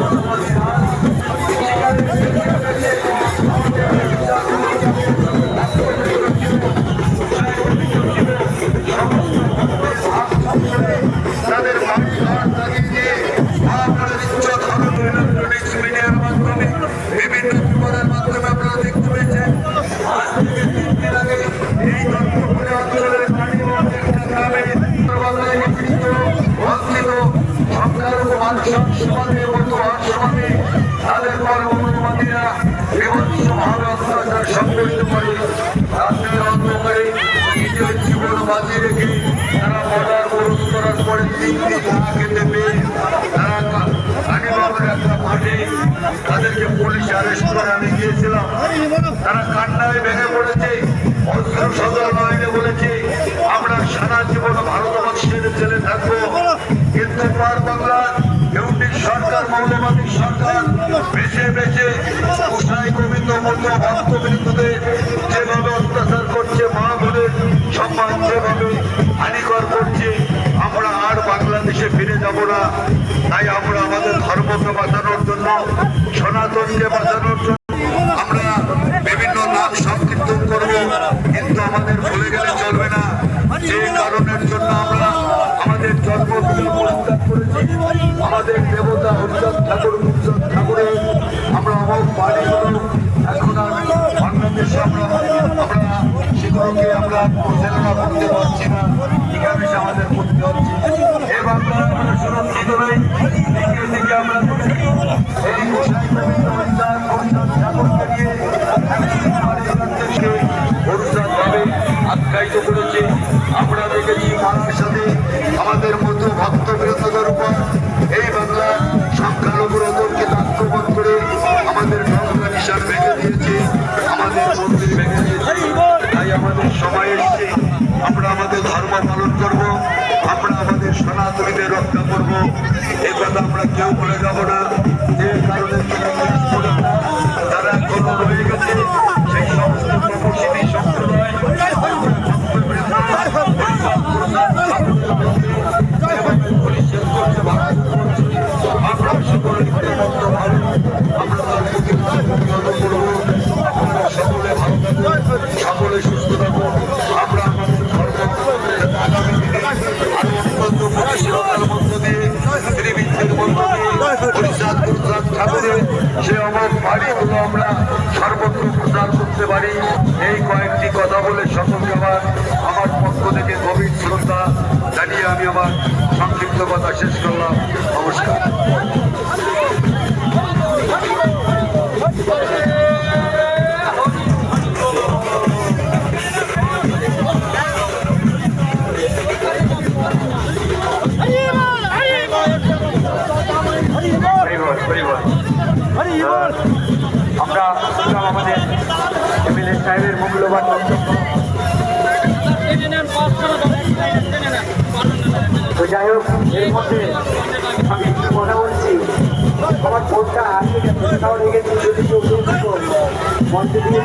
তাদের সংখ্যালঘু মানুষ সমাজের মতো সমাজে তাদের কর্মকর্মীরা বিভৎসভাবে অত্যাচার সংগঠিত করে রাত্রের অন্ধকারে নিজের জীবন বাজিয়ে রেখে তারা মর্ডার বরণ করার পরে তিন দিন না খেতে পেয়ে তারা কালীবাবার পুলিশ অ্যারেস্ট আমি গিয়েছিলাম তারা কান্নায় ভেঙে পড়েছে, অস্ত্র সদর নয়নে বলেছে মৌলবাদী সরকার বেছে বেছে কোষায় গোবিন্দ মতো ভক্তবৃন্দদের যেভাবে অত্যাচার করছে, মা বোনের সম্মান যেভাবে হানিকর করছে, আমরা আর বাংলাদেশে ফিরে যাব না। তাই আমরা আমাদের ধর্মকে বাঁচানোর জন্য সনাতনকে বাঁচানোর জন্য আমরা বিভিন্ন নাম সংকীর্তন করব, কিন্তু আমাদের ভুলে চলবে না। যে কারণের জন্য আমরা আমাদের পরিত্যাগ করেছি, আমাদের আমরা অমক বাড়িগুলো এখন আর আমরা আমরা সেগুলোকে আমরা পরিচালনা পারছি না। এখানে আমাদের করতে হচ্ছে। এ বাংলা আমরা সুরক্ষিত আমরা আমরা আমাদের ধর্ম পালন করব, আমরা আমাদের সনাতনীদের রক্ষা করব। কথা আমরা কেউ বলে যাব না। অত্যন্ত মধ্য দিয়ে শ্রীবৃদ্ধের মধ্য দিয়ে হরিচাঁদ, গুরুচাঁদ ঠাকুরের সে অমর বাড়িগুলো আমরা সর্বত্র প্রচার করতে পারি। এই কয়েকটি কথা বলে সকলকে আমার আমার পক্ষ থেকে গভীর শ্রদ্ধা জানিয়ে আমি আমার সংক্ষিপ্ত কথা শেষ করলাম। নমস্কার। হরিবল হরিবল আমরা শুনলাম আমাদের এমএলএ সাহেবের মূল্যবান বক্তব্য তো যাই হোক এর মধ্যে আমি একটু কথা বলছি। আমার হারিয়ে গেছে কোথাও রেখেছি যদি কেউ মঞ্চে দিয়ে।